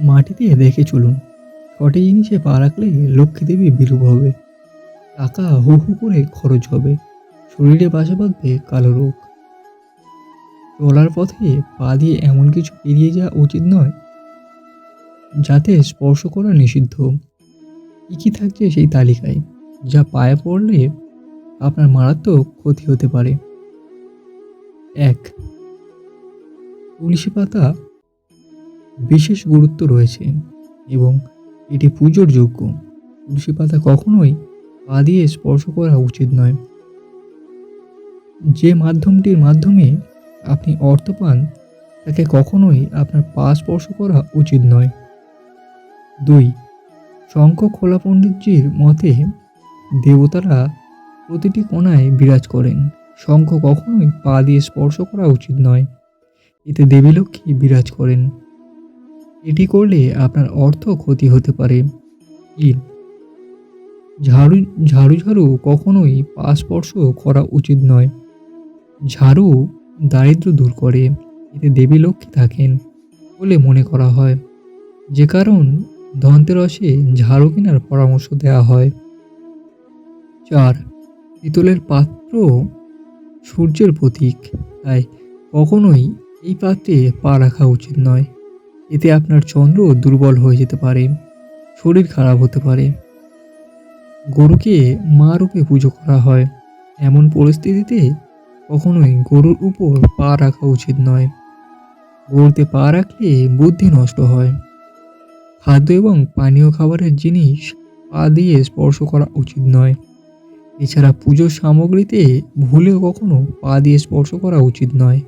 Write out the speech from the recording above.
মাটিতে দেখে চলুন। ছটি জিনিসে পা রাখলে লক্ষ্মী দেবী বিরূপ হবে। টাকা হু হু করে খরচ হবে। শরীরে বাসা বাঁধবে কালো রোগ। চলার পথে পা দিয়ে এমন কিছু পেরিয়ে যাওয়া উচিত নয়, যাতে স্পর্শ করা নিষিদ্ধ। কী কী থাকছে সেই তালিকায়? যা পায়ে পড়লে আপনার মারাত্মক ক্ষতি হতে পারে। এক, তুলসী পাতা বিশেষ গুরুত্ব রয়েছে এবং এটি পুজোর যোগ্য। তুলসী পাতা কখনোই পা দিয়ে স্পর্শ করা উচিত নয়। যে মাধ্যমটির মাধ্যমে আপনি অর্থ পান, তাকে কখনোই আপনার পা স্পর্শ করা উচিত নয়। দুই, শঙ্খ খোলা পণ্ডিতজির মতে দেবতারা প্রতিটি কোণায় বিরাজ করেন। শঙ্খ কখনোই পা দিয়ে স্পর্শ করা উচিত নয়। এতে দেবী লক্ষ্মী বিরাজ করেন। এটি করলে আপনার অর্থ ক্ষতি হতে পারে। তিন, ঝাড়ু ঝাড়ু ঝাড়ু কখনোই পা স্পর্শ করা উচিত নয়। ঝাড়ু দারিদ্র দূর করে, এতে দেবী লক্ষ্মী থাকেন বলে মনে করা হয়। যে কারণ ধনতেরসে ঝাড়ু কেনার পরামর্শ দেওয়া হয়। চার, পিতলের পাত্র সূর্যের প্রতীক, তাই কখনোই এই পাত্রে পা রাখা উচিত নয়। এতে আপনার চন্দ্র দুর্বল হয়ে যেতে পারে, শরীর খারাপ হতে পারে। গরুকে মা রূপে পুজো করা হয়। এমন পরিস্থিতিতে কখনোই গরুর উপর পা রাখা উচিত নয়। গরুতে পা রাখলে বুদ্ধি নষ্ট হয়। খাদ্য এবং পানীয় খাবারের জিনিস পা দিয়ে স্পর্শ করা উচিত নয়। এছাড়া পুজোর সামগ্রীতে ভুলেও কখনো পা দিয়ে স্পর্শ করা উচিত নয়।